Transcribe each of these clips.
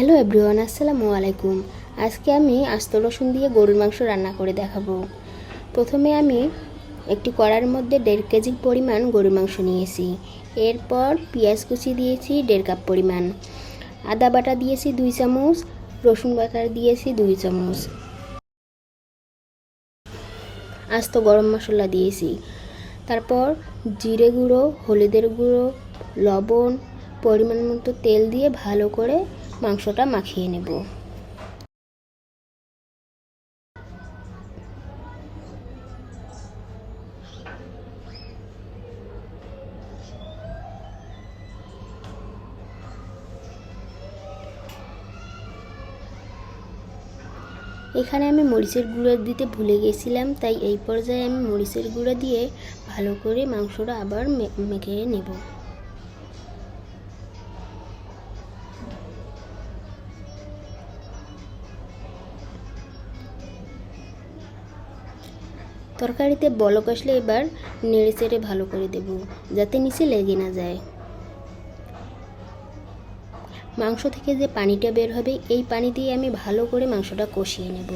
Hello everyone, আসসালামু আলাইকুম। আজকে আমি আস্ত রসুন দিয়ে গরুর মাংস রান্না করে দেখাবো। প্রথমে আমি একটি কড়ার মধ্যে দেড় কেজি পরিমাণ গরুর মাংস নিয়েছি। এরপর পেঁয়াজ কুচি দিয়েছি দেড় কাপ পরিমাণ। আদা বাটা দিয়েছি দুই চামচ, রসুন বাটা দিয়েছি দুই চামচ। আস্ত গরম মশলা দিয়েছি। তারপর জিরে গুঁড়ো, হলুদের গুঁড়ো, লবণ, পরিমাণ মতো তেল দিয়ে ভালো করে মাংসটা মাখিয়ে নেব। এখানে আমি মরিচের গুঁড়ো দিতে ভুলে গেছিলাম, তাই এই পর্যায়ে আমি মরিচের গুঁড়ো দিয়ে ভালো করে মাংসটা আবার মেখে নেব। তরকারিতে বলক আসলে এবার নেড়ে চেড়ে ভালো করে দেব, যাতে নিচে লেগে না যায়। মাংস থেকে যে পানিটা বের হবে, এই পানি দিয়ে আমি ভালো করে মাংসটা কষিয়ে নেব।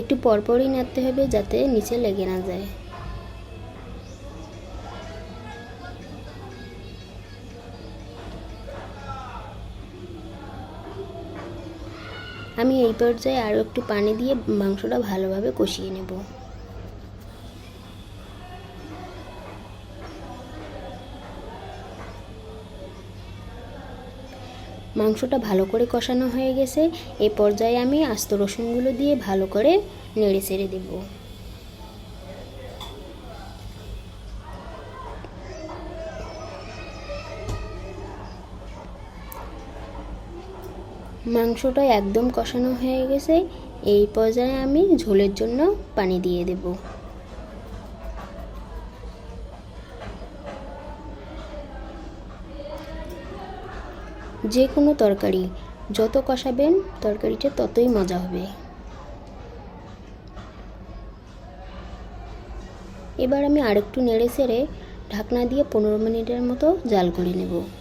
একটু পরপরই নাড়তে হবে যাতে নিচে লেগে না যায়। আমি এই পর্যায়ে আরও একটু পানি দিয়ে মাংসটা ভালোভাবে কষিয়ে নেব। মাংসটা ভালো করে কষানো হয়ে গেছে। এ পর্যায়ে আমি আস্ত রসুনগুলো দিয়ে ভালো করে নেড়ে ছেড়ে দেব। মাংসটা একদম কষানো হয়ে গেছে। এই পর্যায়ে আমি ঝোলের জন্য পানি দিয়ে দেব। যে কোনো তরকারি, যত কষাবেন তরকারিটা ততই মজা হবে। এবার আমি আরেকটু নেড়ে চেড়ে ঢাকনা দিয়ে পনেরো মিনিটের মতো জাল করে নেব।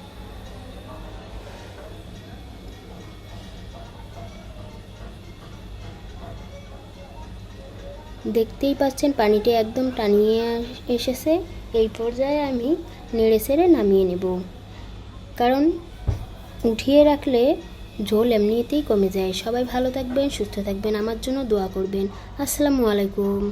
দেখতেই পাচ্ছেন, পানিটি একদম টানিয়ে এসেছে। এই পর্যায়ে আমি নেড়ে সেড়ে নামিয়ে নেব। কারণ উঠিয়ে রাখলে ঝোল এমনিতেই কমে যায়। সবাই ভালো থাকবেন, সুস্থ থাকবেন, আমার জন্য দোয়া করবেন। আসসালামু আলাইকুম।